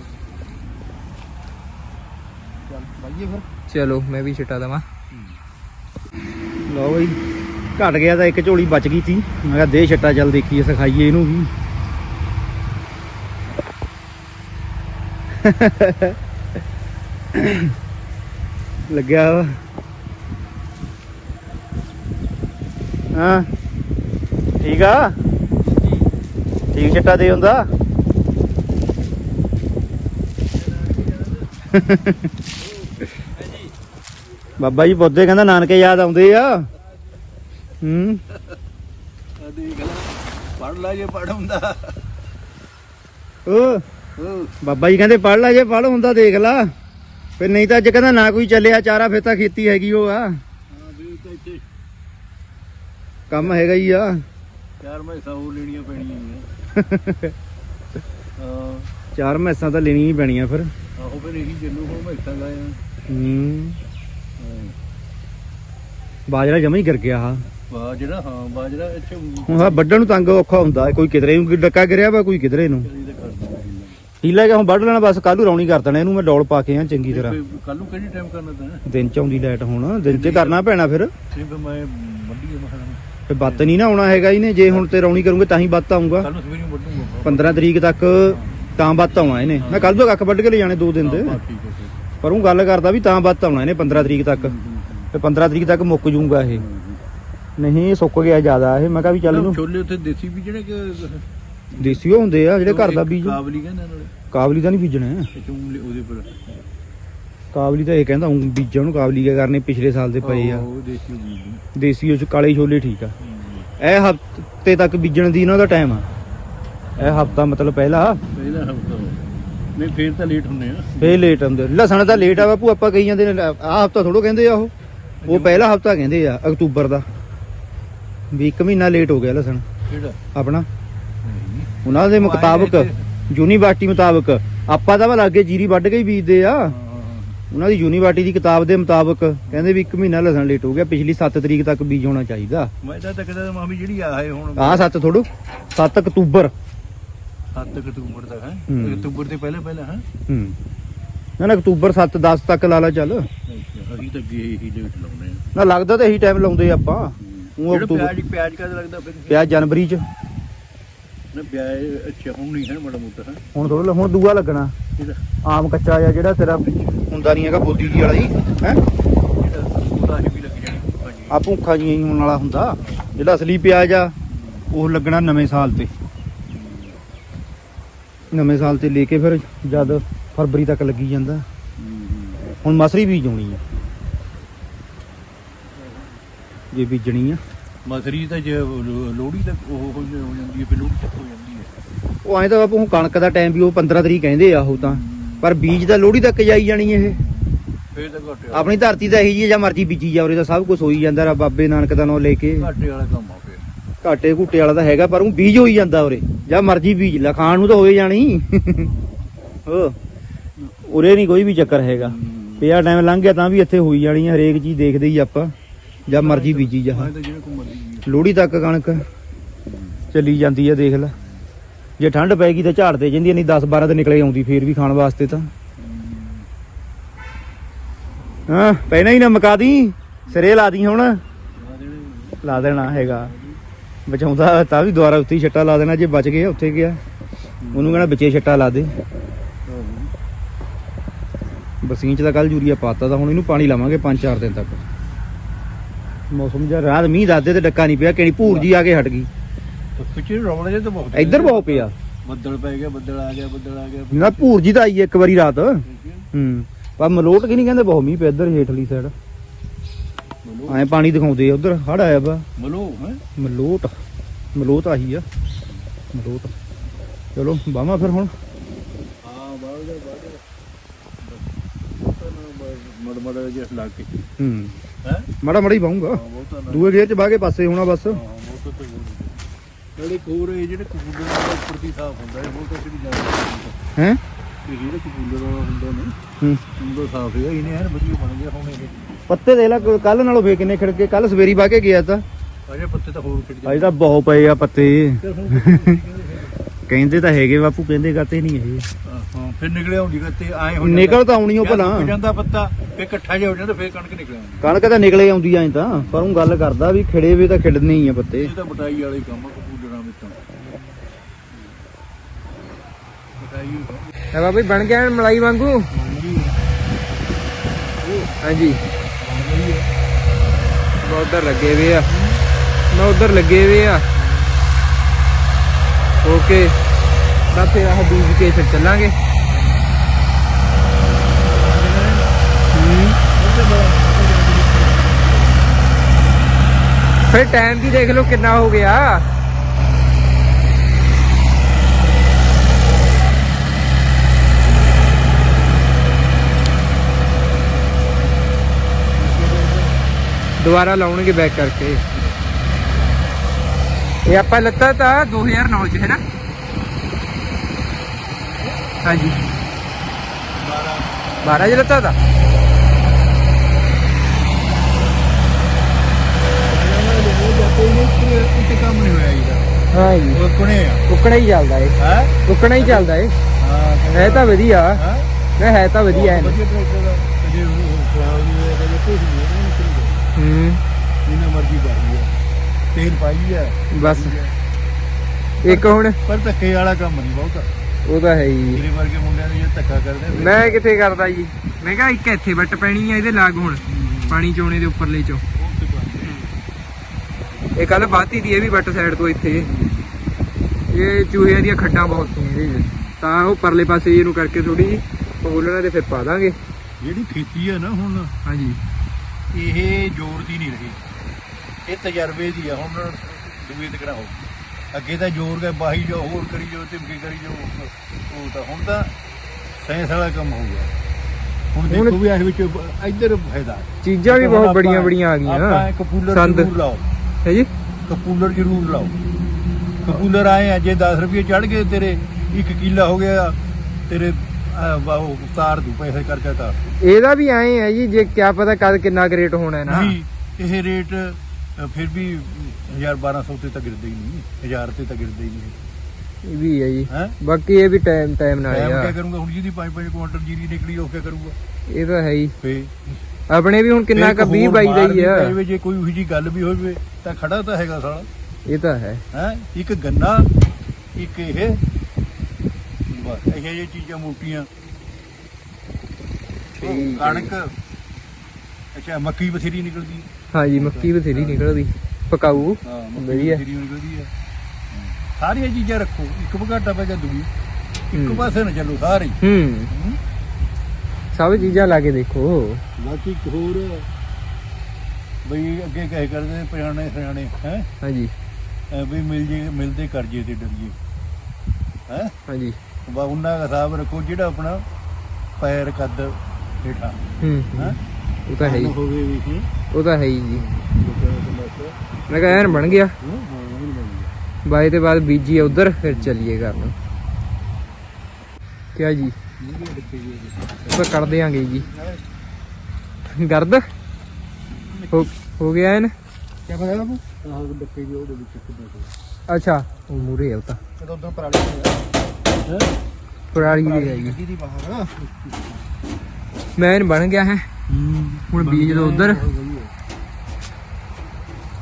ਚੱਲ ਬਾਈਏ ਫਿਰ। ਚਲੋ ਮੈਂ ਵੀ ਛਟਾ ਦਵਾਂ। ਲਓ ਬਈ ਘਟ ਗਿਆ ਤਾਂ ਇੱਕ ਝੋਲੀ ਬਚ ਗਈ ਸੀ। ਮੈਂ ਕਿਹਾ ਦੇ ਛੱਟਾ ਚੱਲ ਦੇਖੀਏ ਸਿਖਾਈਏ ਇਹਨੂੰ ਵੀ। ਲੱਗਿਆ ਵਾ। ਹਾਂ। ਠੀਕ ਆ? ਠੀਕ ਛੱਟਾ ਦੇ ਹੁੰਦਾ। ਬਾਬਾ ਜੀ ਬੋਦੇ ਕਹਿੰਦਾ ਨਾਨਕੇ ਯਾਦ ਆਉਂਦੇ ਆ। ਹੂੰ। ਆ ਦੇਖ ਲੈ। ਪੜ ਲਾ ਜੇ ਪੜ ਹੁੰਦਾ। ਓ ਬਾਬਾ ਜੀ ਕਹਿੰਦੇ ਪੜ ਲੈ ਜੇ ਪੜ ਹੁੰਦਾ ਦੇਖ ਲਾ। ਫਿਰ ਨਹੀਂ ਤਾਂ ਅੱਜ ਕਹਿੰਦਾ ਨਾ ਕੋਈ ਚੱਲਿਆ ਚਾਰਾ ਫਿਰ ਤਾਂ ਖੇਤੀ ਹੈਗੀ ਉਹ ਆ। ਕੰਮ ਹੈਗਾ ਹੀ ਆ। ਚਾਰ ਮੈਂ ਸੌ ਲੈਣੀਆਂ ਪੈਣੀਆਂ ਹਾਂ ਚਾਰ ਮੈਸਾਂ ਤਾਂ ਲੈਣੀਆਂ ਹੀ ਪੈਣੀਆਂ ਫਿਰ। ਆਹੋ ਫਿਰ ਇਹੀ ਚੱਲੂ ਹੁਣ ਮੈਂ ਇੱਥਾਂ ਗਾਇਆ ਹੂੰ। ਬਾਜਰਾ ਜਮਾ ਹੀ ਗਿਰ ਗਿਆ ਆ ਬਾਜਰਾ ਹਾਂ ਬਾਜਰਾ ਇੱਥੇ ਹੁਣ ਵੱਢਣ ਨੂੰ ਤੰਗ ਔਖਾ ਹੁੰਦਾ। ਕੋਈ ਕਿਧਰੇ ਨੂੰ ਡੱਕਾ ਗਿਰਿਆ ਵਾ ਕੋਈ ਕਿਧਰੇ ਨੂੰ। ਹੀਲਾ ਕਿ ਹੁਣ ਵੱਢ ਲੈਣਾ ਬਸ ਕੱਲੂ ਰੌਣੀ ਕਰ ਦੇਣਾ ਇਹਨੂੰ ਮੈਂ ਡੋਲ ਪਾ ਕੇ ਆ ਚੰਗੀ ਤਰ੍ਹਾਂ। ਕੱਲ ਨੂੰ ਕਿਹੜੀ ਟਾਈਮ ਕਰਨਾ ਤਾਂ? ਦਿਨ ਚ ਆਉਂਦੀ ਲਾਈਟ ਹੁਣ ਦਿਨ ਚ ਕਰਨਾ ਪੈਣਾ ਫਿਰ। ਫਿਰ ਮੈਂ ਵੱਡੀ ਤੇ ਬੱਤ ਨਹੀਂ ਨਾ ਆਉਣਾ ਹੈਗਾ ਇਹਨੇ ਜੇ ਹੁਣ ਤੇ ਰੌਣੀ ਕਰੂੰਗੇ ਤਾਂ ਹੀ ਬੱਤ ਆਊਗਾ। ਕੱਲ ਨੂੰ ਸਵੇਰੇ ਵੱਡੂਗਾ 15 ਤਰੀਕ ਤੱਕ ਤਾਂ ਬੱਤ ਆਉਣਾ ਇਹਨੇ। ਮੈਂ ਕੱਲ ਤੋਂ ਕੱਖ ਵੱਢ ਕੇ ਲੈ ਜਾਣੇ ਦੋ ਦਿਨ ਦੇ। ਫਿਰ ਪਰ ਉਹ ਗੱਲ ਕਰਦਾ ਵੀ ਤਾਂ ਬੱਤ ਆਉਣਾ ਇਹਨੇ 15 ਤਰੀਕ ਤੱਕ। ਤੇ 15 ਤਰੀਕ ਤੱਕ ਮੁੱਕ ਜੂਗਾ ਇਹ। ਨਹੀਂ ਸੁੱਕ ਗਿਆ ਜ਼ਿਆਦਾ ਇਹ। ਮੈਂ ਕਿਹਾ ਵੀ ਚੱਲ ਇਹਨੂੰ ਛੋਲੇ ਉੱਥੇ ਦੇਸੀ ਵੀ ਜਿਹੜੇ ਕਿ ਦੇਸੀ ਉਹ ਹੁੰਦੇ ਆ ਜਿਹੜੇ ਘਰ ਦਾ ਬੀਜ। ਕਾਬਲੀ ਕਹਿੰਦੇ ਨਾਲੇ ਕਾਬਲੀ ਤਾਂ ਨਹੀਂ ਬੀਜਣਾ। ਚੂਲੇ ਉਹਦੇ ਪਰ ਕਾਬਲੀ ਤਾਂ ਇਹ ਕਹਿੰਦਾ ਹੁਣ ਬੀਜਾਂ ਨੂੰ ਕਾਬਲੀ ਕਿਆ ਕਰਨੇ ਪਿਛਲੇ ਸਾਲ ਦੇ ਪਏ ਆ। ਉਹ ਦੇਸੀ ਬੀਜ ਦੇਸੀ ਉਹ ਚ ਕਾਲੇ ਛੋਲੇ ਠੀਕ ਆ। ਇਹ ਹਫ਼ਤੇ ਤੱਕ ਬੀਜਣ ਦੀ ਇਹਨਾਂ ਦਾ ਟਾਈਮ ਆ। ਇਹ ਹਫਤਾ ਮਤਲਬ ਪਹਿਲਾ। ਪਹਿਲਾ ਹਫਤਾ ਨਹੀਂ ਫੇਰ ਤਾਂ ਲੇਟ ਹੁੰਨੇ ਆ ਫੇਰ ਲੇਟ ਆਉਂਦੇ ਲਸਣ ਤਾਂ ਲੇਟ ਆ ਬਾਪੂ ਆਪਾਂ ਕਹੀ ਜਾਂਦੇ ਨੇ ਆਹ ਹਫਤਾ ਥੋੜੋ ਕਹਿੰਦੇ ਆ ਉਹ। ਉਹ ਪਹਿਲਾ ਹਫਤਾ ਕਹਿੰਦੇ ਆ ਅਕਤੂਬਰ ਦਾ। ਵੀ ਇੱਕ ਮਹੀਨਾ ਲੇਟ ਹੋ ਗਿਆ ਲਸਣ। ਕਿਹੜਾ? ਆਪਣਾ। ਉਹਨਾਂ ਦੇ ਮੁਤਾਬਕ ਯੂਨੀਵਰਸਿਟੀ ਮੁਤਾਬਕ। ਆਪਾਂ ਤਾਂ ਵਾ ਲਾਗੇ ਜੀਰੀ ਵੱਢ ਕੇ ਹੀ ਬੀਜਦੇ ਆ। ਉਹਨਾਂ ਦੀ ਯੂਨੀਵਰਸਿਟੀ ਦੀ ਕਿਤਾਬ ਦੇ ਮੁਤਾਬਕ ਕਹਿੰਦੇ ਵੀ ਇੱਕ ਮਹੀਨਾ ਲਸਣ ਲੇਟ ਹੋ ਗਿਆ ਪਿਛਲੀ 7 ਤਰੀਕ ਤੱਕ ਬੀਜ ਹੋਣਾ ਚਾਹੀਦਾ। ਮੈਂ ਤਾਂ ਤੱਕਦਾ ਮਾਮੀ ਜਿਹੜੀ ਆਏ ਹੁਣ ਆਹ 7 ਥੋੜੋ 7 ਅਕਤੂਬਰ। 7 ਅਕਤੂਬਰ ਤੱਕ ਹੈ? ਹੂੰ। ਅਕਤੂਬਰ ਦੇ ਪਹਿਲੇ ਪਹਿਲੇ ਹੈ? ਹੂੰ। ਨਾ ਨਾ ਅਕਤੂਬਰ 7 10 ਤੱਕ ਲਾ ਲਾ ਚੱਲ। ਅਸੀਂ ਤਾਂ ਅੱਗੇ ਇਹੀ ਲੇਟ ਲਾਉਣੇ ਆ ਨਾ ਲੱਗਦਾ ਤਾਂ ਇਹੀ ਟਾਈਮ ਲਾਉਂਦੇ ਆ ਆਪਾਂ ਉਹ ਅਕਤੂਬਰ ਪਿਆਜ ਪਿਆਜ ਕਦ ਲੱਗਦਾ ਫਿਰ? ਪਿਆ ਜਨਵਰੀ ਚ। ਨਾ ਪਿਆਜ ਅੱਛਾ ਹੁਣ ਨਹੀਂ ਹੈ ਮਾੜਾ ਮੋਟਾ ਹੈ। ਹੁਣ ਥੋੜਾ ਹੁਣ ਦੂਆ ਲੱਗਣਾ। ਇਹਦਾ ਆਮ ਕੱਚਾ ਆ ਜਿਹੜਾ ਤੇਰਾ ਹੁੰਦਾ ਨਹੀਂ ਹੈਗਾ ਬੋਦੀ ਜੀ ਵਾਲਾ ਜੀ ਹੈ? ਉਹਦਾ ਇਹ ਵੀ ਲੱਗ ਜਾਣੀ ਭਾਜੀ। ਆ ਭੁੱਖਾ ਜੀ ਹੋਣ ਵਾਲਾ ਹੁੰਦਾ ਜਿਹੜਾ ਅਸਲੀ ਪਿਆਜ਼ ਆ ਉਹ ਲੱਗਣਾ ਨਵੇਂ ਸਾਲ ਤੇ। ਨਵੇਂ ਸਾਲ ਤੇ ਲੈ ਕੇ ਫਿਰ ਜਦ ਫਰਵਰੀ ਤੱਕ ਲੱਗੀ ਜਾਂਦਾ। ਹੁਣ ਮਸਰੀ ਬੀਜ ਹੋਣੀ ਆ। ਜੇ ਬੀਜਣੀ ਆ। ਮਸਰੀ ਤਾਂ ਜੇ ਲੋੜੀ ਤੱਕ ਉਹ ਹੋ ਜਾਂਦੀ ਹੈ ਫਿਰ ਲੋੜੀ ਤੱਕ ਹੋ ਜਾਂਦੀ ਹੈ। ਉਹ ਐਂ ਤਾਂ ਬਾਪੂ ਹੁਣ ਕਣਕ ਦਾ ਟਾਈਮ ਵੀ ਉਹ 15 ਤਰੀਕ ਕਹਿੰਦੇ ਆ ਉਹ ਤਾਂ। ਪਰ ਬੀਜ ਤਾਂ ਲੋਹੜੀ ਤੱਕ ਜਾਈ ਜਾਣੀ ਇਹ। ਫੇਰ ਤਾਂ ਘਾਟੇ ਆਪਣੀ ਧਰਤੀ ਤਾਂ ਇਹੀ ਜੀ ਜਾਂ ਮਰਜ਼ੀ ਬੀਜੀ ਜਾ ਉਰੇ ਤਾਂ ਸਭ ਕੁਝ ਹੋਈ ਜਾਂਦਾ ਰਾ ਬਾਬੇ ਨਾਨਕ ਦਾ ਨਾਂ ਲੈ ਕੇ। ਘਾਟੇ ਵਾਲਾ ਕੰਮ ਆ ਫੇਰ। ਘਾਟੇ ਘੂਟੇ ਵਾਲਾ ਤਾਂ ਹੈਗਾ ਪਰ ਉਹ ਬੀਜ ਹੋਈ ਜਾਂਦਾ ਉਰੇ ਜਾਂ ਮਰਜ਼ੀ ਬੀਜ ਲੈ ਖਾਣ ਨੂੰ ਤਾਂ ਹੋਏ ਜਾਣੀ। ਹੋ ਉਰੇ ਨਹੀਂ ਕੋਈ ਵੀ ਚੱਕਰ ਹੈਗਾ। ਪਿਆ ਟਾਈਮ ਲੰਘ ਗਿਆ ਤਾਂ ਵੀ ਇੱਥੇ ਹੋਈ ਜਾਣੀ ਹਰੇਕ ਚੀਜ਼ ਦੇਖਦੇ ਹੀ ਆਪਾਂ। ਜਾਂ ਮਰਜ਼ੀ ਬੀਜੀ ਜਾ। ਮੈਂ ਲੋਹੜੀ ਤੱਕ ਕਣਕ ਚੱਲੀ ਜਾਂਦੀ ਆ, ਦੇਖ ਲੈ। ਜੇ ਠੰਡ ਪੈ ਗਈ ਤਾਂ ਝਾੜ ਤੇ ਜਾਂਦੀ ਨਹੀਂ 10 12 ਤੇ ਨਿਕਲੇ ਆਉਂਦੀ, ਫੇਰ ਵੀ ਖਾਣ ਵਾਸਤੇ ਤਾਂ। ਹਾਂ ਪਹਿਣਾ ਹੀ ਨਾ ਮਕਾ ਦੀ। ਸਿਰੇ ਲਾ ਦੀ ਹੁਣ। ਲਾ ਦੇਣਾ ਹੈਗਾ। ਬਚਾਉਂਦਾ ਤਾਂ ਵੀ ਦੁਬਾਰਾ ਉੱਥੇ ਹੀ ਛੱਟਾ ਲਾ ਦੇਣਾ, ਜੇ ਬਚ ਗਿਆ ਉੱਥੇ ਗਿਆ। ਉਹਨੂੰ ਕਹਿਣਾ ਵਿੱਚੇ ਛੱਟਾ ਲਾ ਦੇ। ਬਰਸੀਨ ਚ ਤਾਂ ਕੱਲ ਯੂਰੀਆ ਪਾਤਾ ਤਾਂ ਹੁਣ ਇਹਨੂੰ ਪਾਣੀ ਲਾਵਾਂਗੇ 5-4 ਦਿਨ ਤੱਕ। ਮੌਸਮ ਜਿਹਾ ਰਾਤ ਮੀਂਹ ਦੱਸਦੇ ਤੇ ਡੱਕਾ ਨਹੀਂ ਪਿਆ ਕਿਹੜੀ ਭੂਰ ਜੀ ਆ ਕੇ ਹਟ ਗਈ। ਪਿੱਛੇ ਰੌਲੇ ਜੇ ਤਾਂ ਬਹੁਤ ਇੱਧਰ ਬਹੁਤ ਪਿਆ ਬੱਦਲ ਪੈ ਗਿਆ ਬੱਦਲ ਆ ਗਿਆ ਬੱਦਲ ਆ ਗਿਆ। ਨਾ ਭੂਰ ਜੀ ਤਾਂ ਆਈ ਇੱਕ ਵਾਰੀ ਰਾਤ। ਹੂੰ। ਪਰ ਮਲੋਟ ਕੀ ਨਹੀਂ ਕਹਿੰਦੇ ਬਹੁਤ ਮੀਂਹ ਪਿਆ ਇੱਧਰ ਹੇਠਲੀ ਸਾਈਡ ਮਲੋ ਐ ਪਾਣੀ ਦਿਖਾਉਂਦੇ ਆ ਉਧਰ ਹੜ ਆਇਆ ਵਾ। ਮਲੋ ਹੈ? ਮਲੋਟ ਮਲੋਟ ਆਹੀ ਆ। ਮਲੋਟ। ਚਲੋ ਬਾਵਾ ਫਿਰ ਹੁਣ। ਹਾਂ ਬਾਹਰ ਦਾ ਬਾਹਰ ਮੜ ਮੜ ਜਿਹਾ ਲਾ ਕੇ। ਹੂੰ। ਹੈ? ਮਾੜਾ ਮਾੜਾ ਹੀ ਬਹੁਤਾ ਨਾ ਦੂਏ ਗੇਰ ਚ ਬਾਗੇ ਪਾਸੇ ਹੋਣਾ ਬਸ। ਹਾਂ ਬਹੁਤ ਤਾਂ ਜਿਹੜੇ ਕੋਰ ਇਹ ਜਿਹੜੇ ਕਬੂਲਰ ਦਾ ਉੱਪਰ ਦੀ ਸਾਫ਼ ਹੁੰਦਾ ਹੈ ਉਹ ਤਾਂ ਕਿਹੜੀ ਜਾਂਦਾ ਹੈ? ਇਹ ਜਿਹੜੇ ਕਬੂਲਰ ਵਾਲਾ ਹੁੰਦਾ ਨੇ ਹੂੰ। ਉਹਦਾ ਸਾਫ਼ ਹੈ ਇਹਨੇ ਐਨ ਵਧੀਆ ਬਣ ਗਿਆ ਹੁਣ ਇਹ। ਪੱਤੇ ਦੇ ਲੈ ਕੱਲ ਨਾਲੋਂ ਫੇਰ ਕਿੰਨੇ ਖਿੜ ਕੇ ਕੱਲ ਸਵੇਰੀ ਬਾਗੇ ਗਿਆ ਤਾਂ। ਅਜੇ ਪੱਤੇ ਤਾਂ ਹੋਰ ਖਿੜ ਅੱਜ ਤਾਂ ਬਹੁਤ ਪਏ ਆ ਪੱਤੇ। ਕੀ ਕਹਿੰਦੇ ਤਾਂ ਹੈਗੇ ਬਾਪੂ ਕਹਿੰਦੇ ਕਾਤੇ ਨਹੀਂ ਇਹ ਹਾਂ ਫਿਰ ਨਿਕਲਿਆ ਹੁੰਦੀ ਤੇ ਆਏ ਹੋ ਨਿਕਲ ਤਾਂ ਆਉਣੀ ਓ ਭਲਾ। ਜਾਂਦਾ ਪੱਤਾ ਫਿਰ ਇਕੱਠਾ ਜਿਹਾ ਹੋ ਜਾਂਦਾ ਫਿਰ ਕਣਕ ਨਿਕਲ ਆਉਂਦੀ। ਕਣਕ ਤਾਂ ਨਿਕਲੇ ਆਉਂਦੀ ਐ ਤਾਂ ਪਰ ਉਹ ਗੱਲ ਕਰਦਾ ਵੀ ਖਿੜੇ ਵੇ ਤਾਂ ਖਿੜਨੇ ਹੀ ਆ ਪੱਤੇ। ਇਹ ਤਾਂ ਬਟਾਈ ਵਾਲਾ ਹੀ ਕੰਮ ਆ ਕਬੂਲਰਾਂ ਵਿੱਚ ਤਾਂ। ਬਟਾਈ ਹੈ ਬਾਬਾ ਜੀ ਬਣ ਗਿਆ ਐਨ ਮਲਾਈ ਵਾਂਗੂ? ਹਾਂਜੀ। ਮੈਂ ਉਧਰ ਲੱਗੇ ਵੇ ਆ। ਮੈਂ ਉਧਰ ਲੱਗੇ ਵੇ ਆ। ਓਕੇ। ਤਾਂ ਫਿਰ ਆਹ ਬੀਜ ਕੇ ਫਿਰ ਚੱਲਾਂਗੇ। ਫਿਰ ਟਾਈਮ ਵੀ ਦੇਖ ਲਓ ਕਿੰਨਾ ਹੋ ਗਿਆ। ਦੁਬਾਰਾ ਲਾਉਣਗੇ ਬੈਕ ਕਰਕੇ। ਇਹ ਆਪਾਂ ਲੱਤਾ ਤਾਂ 2009 ਚ, ਹੈ ਨਾ? ਹਾਂਜੀ। 12 ਚ ਲੱਤਾ ਤਾਂ ਇੱਥੇ ਕੰਮ ਨਹੀਂ ਹੋਇਆ ਇਹਦਾ ਹਾਂ ਜੀ ਆ ਚੱਲਦਾ ਏ। ਹੈ? ਕੁੱਕਣਾ ਹੀ ਚੱਲਦਾ ਏ। ਹਾਂ। ਹੈ ਤਾਂ ਵਧੀਆ। ਹੈ? ਮੈਂ ਹੈ ਤਾਂ ਵਧੀਆ ਹੈ ਵਧੀਆ ਟਰੈਕਟਰ ਦਾ। ਕਦੇ ਉਹ ਖਰਾਬ ਨਹੀਂ ਹੋਇਆ ਕਦੇ ਕੁਝ ਨਹੀਂ ਹੋਇਆ ਨਹੀਂ ਚੱਲਦਾ ਹੂੰ। ਜਿੰਨਾ ਮਰਜ਼ੀ ਪਾਈ ਆ ਤੇਲ ਪਾਈ ਆ। ਬਸ। ਇੱਕ ਹੁਣ? ਪਰ ਧੱਕੇ ਵਾਲਾ ਕੰਮ ਨਹੀਂ ਬਹੁਤਾ। ਉਹ ਤਾਂ ਹੈ ਹੀ। ਮੇਰੇ ਵਰਗੇ ਮੁੰਡਿਆਂ ਨੇ ਜੇ ਧੱਕਾ ਕਰਦੇ ਆ, ਮੈਂ ਕਿੱਥੇ ਕਰਦਾ ਜੀ? ਮੈਂ ਕਿਹਾ ਇੱਕ ਇੱਥੇ ਵੱਟ ਪੈਣੀ ਆ ਇਹਦੇ ਲਾਗ ਹੁਣ ਪਾਣੀ ਚੋਣੇ ਦੇ ਉੱਪਰਲੇ ਚੋਂ। ਉਹ ਤੇ ਇਹ ਕੱਲ ਬਾਤੀ ਦੀ ਇਹ ਵੀ ਵੱਟ ਸਾਈਡ ਤੋਂ ਇੱਥੇ। ਇਹ ਚੂਹਿਆਂ ਦੀਆਂ ਖੱਡਾਂ ਬਹੁਤ ਸੀ ਇਹਦੇ 'ਚ ਤਾਂ ਉਹ ਪਰਲੇ ਪਾਸੇ ਇਹਨੂੰ ਕਰਕੇ ਥੋੜੀ ਜੀ ਪਗੋਲਣਾ ਤੇ ਫਿਰ ਪਾ ਦਾਂਗੇ। ਜਿਹੜੀ ਖੇਤੀ ਆ ਨਾ ਹੁਣ ਹਾਂਜੀ। ਇਹ ਜ਼ੋਰ ਦੀ ਨਹੀਂ ਰਹੀ। ਇਹ ਤਜਰਬੇ ਦੀ ਆ ਹੁਣ ਦੂਏ ਤੇ ਹੋ ਅੱਗੇ ਤਾਂ ਜ਼ੋਰ ਕੇ ਬਾਹੀ ਜੋ ਹੋਰ ਕਰੀ ਜੋ ਧਮਕੀ ਕਰੀ ਜੋ ਉਹ ਤਾਂ ਹੁਣ ਤਾਂ ਸਾਇੰਸ ਵਾਲਾ ਕੰਮ ਹੋ ਗਿਆ ਹੁਣ ਦੇਖੋ ਵੀ ਇਸ ਵਿੱਚ ਇੱਧਰ ਫਾਇਦਾ। ਚੀਜ਼ਾਂ ਵੀ ਬਹੁਤ ਆਪਾਂ- ਬੜੀਆਂ ਬੜੀਆਂ ਆ ਆਪਾਂ ਗਈਆਂ ਇੱਕ ਕੂਲਰ ਸੰਦ। ਜ਼ਰੂਰ ਲਾਓ ਹੈ ਜੀ ਕਪੂਲਰ ਜ਼ਰੂਰ ਲਾਓ ਕਪੂਲਰ ਆਏ ਆ ਜੇ 10 ਰੁਪਏ ਚੜ ਗਏ ਤੇਰੇ 1 ਕਿੱਲਾ ਹੋ ਗਿਆ ਤੇਰੇ ਉਹ ਉਤਾਰ ਦੂ ਪੈਸੇ ਕਰਕੇ ਦੂ। ਇਹਦਾ ਵੀ ਐਂ ਹੈ ਜੀ ਜੇ ਕਿਆ ਪਤਾ ਕਦ ਕਿੰਨਾ ਰੇਟ ਹੋਣਾ ਹੈ ਨਾ ਇਹ ਰੇਟ ਫਿਰ ਵੀ 1000 1200 ਤੇ ਤਾਂ ਗਿਰਦਾ ਹੀ ਨਹੀਂ 1000 ਤੇ ਤਾਂ ਗਿਰਦਾ ਹੀ ਨਹੀਂ ਇਹ। ਵੀ ਹੈ ਜੀ। ਹੈ? ਬਾਕੀ ਇਹ ਵੀ ਟਾਈਮ ਟਾਈਮ ਨਾਲ ਟਾਈਮ ਆ। ਕਿਆ ਕਰੂੰਗਾ? ਹੁਣ ਜਿਹਦੀ 5-5 ਕੁਆਂਟਲ ਜੀਰੀ ਨਿਕਲੀ ਉਹ ਕਿਆ ਕਰੂਗਾ? ਇਹ ਤਾਂ ਹੈ ਹੀ। ਫੇ ਆਪਣੇ ਵੀ ਹੁਣ ਕਿੰਨਾ ਕ 20 22 ਦਾ ਹੀ ਆ। ਜੇ ਕੋਈ ਉਹੀ ਜੀ ਗੱਲ ਵੀ ਹੋਵੇ ਤਾਂ ਖੜਾ ਤਾਂ ਹੈਗਾ ਸਾਲਾ। ਇਹ ਤਾਂ ਹੈ। ਹੈ? ਇੱਕ ਗੰਨਾ ਇੱਕ ਇਹ। ਬਸ ਇਹ ਜਿਹੀ ਚੀਜ਼ਾਂ ਮੋਟੀਆਂ। ਕਣਕ। ਅੱਛਾ ਮੱਕੀ ਬਥੇਰੀ ਨਿਕਲਦੀ। ਹੈ। ਹਾਂਜੀ ਮੱਕੀ ਬਥੇਰੀ ਨਿਕਲਦੀ। ਪਕਾਊ। ਹਾਂ ਵਧੀਆ। ਹੈ। ਸਾਰੀਆਂ ਚੀਜ਼ਾਂ ਰੱਖੋ ਇੱਕ ਬਗਾਟਾ ਪੈ ਗਿਆ ਦੂਜੀ। ਇੱਕ ਹੂੰ। ਪਾਸੇ ਨਾ ਚੱਲੋ ਸਾਰੇ। ਹੀ। ਹੂੰ। ਹੂੰ। ਸਭ ਚੀਜ਼ਾਂ ਲਾ ਕੇ ਦੇਖੋ। ਬਾਕੀ ਇੱਕ ਹੋਰ ਬਈ ਅੱਗੇ ਕਹੇ ਕਰਦੇ ਪੁਰਾਣੇ ਸਿਆਣੇ ਹੈ? ਹਾਂਜੀ। ਵੀ ਮਿਲ ਜੇ ਮਿਲਦੇ ਕਰਜੇ ਤੇ ਡਰੀਏ। ਹੈ? ਹਾਂਜੀ। ਬਾ ਉਹਨਾਂ ਦਾ ਹਿਸਾਬ ਰੱਖੋ ਜਿਹੜਾ ਆਪਣਾ ਪੈਰ ਕੱਦ ਹੇਠਾਂ। ਹੂੰ। ਹੈ? ਹੂੰ। ਉਹ ਤਾਂ ਹੈ ਹੀ। ਹੋਵੇ ਵੀ ਉਹ ਤਾਂ ਹੈ ਹੀ ਜੀ। ਮੈਂ ਕਿਹਾ ਐਨ ਬਣ ਗਿਆ। ਬਾਈ ਤੇ ਬਾਅਦ ਬੀਜੀ ਆ ਉਧਰ ਫਿਰ ਚੱਲੀਏ ਘਰ ਨੂੰ। ਕਿਆ ਜੀ? ਉਹ ਕੱਢ ਦਿਆਂਗੇ ਜੀ। ਗਰਦ? ਹੋ ਗਿਆ ਐਨ? ਕੀ ਪਤਾ ਬਾਬੂ ਆਹ ਡੱਕੇ ਦੀ ਉਹਦੇ ਵਿੱਚ ਕਿੱਦਾਂ ਅੱਛਾ ਉਹ ਮੂਰੇ ਆ ਤਾਂ। ਤਾਂ ਉਦੋਂ ਪਰਾਲੀ ਹੈ? ਦੀ ਦੀ ਮੈਨ ਬਣ ਗਿਆ ਹੈ। ਹੂੰ। ਹੁਣ ਬੀਜ ਦੋ ਉਧਰ।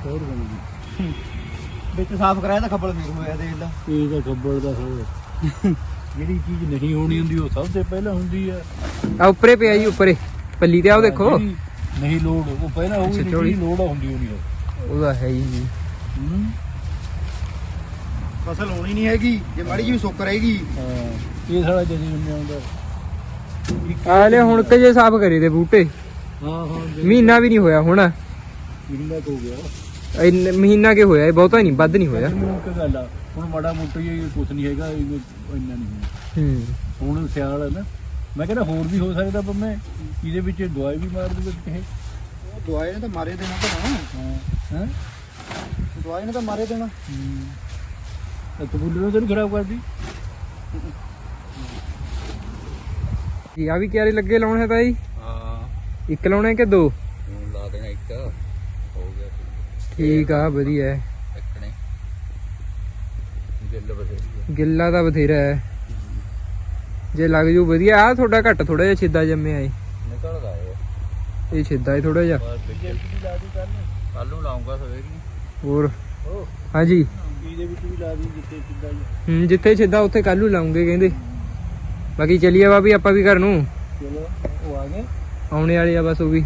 ਹੋਰ ਬਣੀ ਵਿੱਚ ਸਾਫ਼ ਕਰਾਇਆ ਤਾਂ ਖੱਬਲ ਨਹੀਂ ਹੋਇਆ ਦੇਖ ਲੈ। ਇਹ ਤਾਂ ਗੱਬੜ ਦਾ ਹੋਰ। ਜਿਹੜੀ ਚੀਜ਼ ਨਹੀਂ ਹੋਣੀ ਹੁੰਦੀ ਉਹ ਸਭ ਤੋਂ ਪਹਿਲਾਂ ਹੁੰਦੀ ਆ। ਆ ਉੱਪਰੇ ਪਿਆ ਜੀ ਉੱਪਰੇ। ਪੱਲੀ ਤੇ ਆ ਉਹ ਦੇਖੋ। ਨਹੀਂ ਲੋੜ ਉਹ ਪਹਿਲਾਂ ਹੋਊਗੀ। ਜਿਹੜੀ ਲੋੜ ਹੁੰਦੀ ਹੋਣੀ ਉਹ ਉਹਦਾ ਹੈ ਹੀ ਨਹੀਂ। ਹੂੰ। ਫਸਲ ਹੋਣੀ ਨਹੀਂ ਹੈਗੀ ਜੇ ਮਾੜੀ ਜਿਹੀ ਸੁੱਕ ਰਹੇਗੀ। ਹਾਂ ਇਹ ਸਾਲਾ ਜਦੀ ਹੁੰਨੇ ਆਉਂਦਾ ਆ ਲੈ ਹੁਣ ਕਿ ਜੇ ਸਾਫ਼ ਕਰੇ ਦੇ ਬੂਟੇ। ਹਾਂ ਹਾਂ ਮਹੀਨਾ ਵੀ ਨਹੀਂ ਹੋਇਆ ਹੁਣ। ਮਹੀਨਾ ਹੋ ਗਿਆ। ਇੰਨ- ਮਹੀਨਾ ਕੇ ਹੋਇਆ ਇਹ ਬਹੁਤਾ ਨਹੀਂ ਵੱਧ ਨਹੀਂ ਹੋਇਆ। ਮੈਨੂੰ ਇੱਕ ਗੱਲ ਆ ਹੁਣ ਮਾੜਾ ਮੋਟਾ ਹੀ ਕੁਝ ਨਹੀਂ ਹੈਗਾ ਇਹ ਇੰਨਾ ਨਹੀਂ ਹੂੰ। ਹੁਣ ਸਿਆਲ ਹੈ ਨਾ ਮੈਂ ਕਹਿੰਦਾ ਹੋਰ ਵੀ ਹੋ ਸਕਦਾ ਪਰ ਮੈਂ ਇਹਦੇ ਵਿੱਚ ਦਵਾਈ ਵੀ ਮਾਰ ਦੂਗਾ ਕਿਤੇ ਉਹ ਦਵਾਈ ਨੇ ਤਾਂ ਮਾਰੇ ਦੇਣਾ ਤਾਂ ਹਾਂ। ਹਾਂ? ਦਵਾਈ ਨੇ ਤਾਂ ਮਾਰੇ ਦੇਣਾ। ਤਾਂ ਕਬੂਲਰ ਨੂੰ ਤਾਂ ਨੀ ਖਰਾਬ ਕਰਦੀ। ਕੀ ਆ ਵੀ ਕਿਆਰੇ ਲੱਗੇ ਲਾਉਣੇ ਤਾਂ ਜੀ ਹਾਂ। ਇੱਕ ਲਾਉਣੇ ਕਿ ਦੋ ਹੁਣ ਲਾ ਦੇਣਾ ਇੱਕ ਹੋ ਗਿਆ ਠੀਕ ਆ ਵਧੀਆ ਹੈ। ਗਿੱਲ ਬਥੇਰੀ ਗਿੱਲਾ ਤਾਂ ਬਥੇਰਾ ਹੈ। ਜੇ ਲੱਗ ਜੂ ਵਧੀਆ ਆ ਤੁਹਾਡਾ ਘੱਟ ਥੋੜਾ ਜਿਹਾ ਛਿੱਦਾ ਜੰਮਿਆ ਏ। ਨਿਕਲਦਾ ਇਹ ਇਹ ਛਿੱਦਾ ਏ ਥੋੜਾ ਜਿਹਾ। ਕੱਲ ਨੂੰ ਲਾਉਂਗਾ ਸਵੇਰ। ਨੂੰ ਹੋਰ? ਹਾਂਜੀ। ਇਹਦੇ ਵਿੱਚ ਵੀ ਲਾ ਦੀ ਜਿੱਤੇ ਸਿੱਧਾ ਜੀ ਹੂੰ ਜਿੱਥੇ ਛਿੱਦਾ ਉੱਥੇ ਕੱਲ ਨੂੰ ਲਾਉਂਗੇ ਕਹਿੰਦੇ। ਬਾਕੀ ਚਲੀਏ ਵੀ ਆਪਾਂ ਵੀ ਘਰ ਨੂੰ। ਚਲੋ ਉਹ ਆ ਗਏ। ਆਉਣੇ ਵਾਲੇ ਆ ਬਸ ਉਹ ਵੀ।